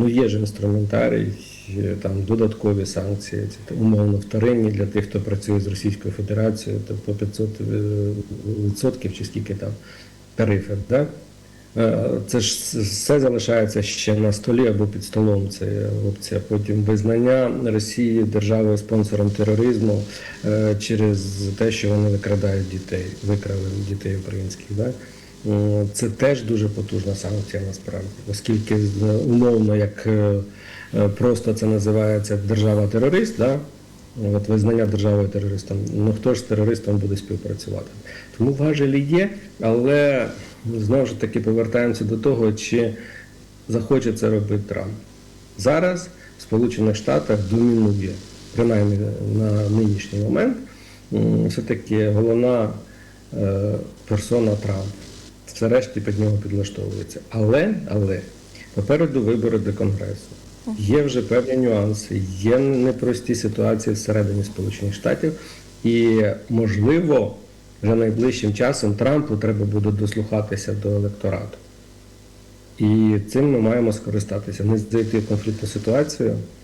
Ну є ж інструментарій, там додаткові санкції, це умовно вторинні для тих, хто працює з Російською Федерацією, то по 500 е, відсотків чи скільки там тарифи. Да? Е, Це ж все залишається ще на столі або під столом. Це опція. Потім визнання Росії державою спонсором тероризму е, через те, що вони викрадають дітей, викрали дітей українських. Да? М, Це теж дуже потужна санкція насправді, оскільки е, умовно, як е, е, просто це називається держава-терорист, да? От визнання державою терористом. Ну хто ж з терористом буде співпрацювати? Тому важелі є, але знову ж таки повертаємося до того, чи захоче це робити Трамп. Зараз в Сполучених Штатах домінує, принаймні на нинішній момент, все-таки головна е, персона Трамп. Все решті під нього підлаштовується. Але, але попереду вибори до Конгресу. Є вже певні нюанси, є непрості ситуації всередині Сполучених Штатів, і можливо, вже найближчим часом Трампу треба буде дослухатися до електорату. І цим ми маємо скористатися, не зайти в конфліктну ситуацію,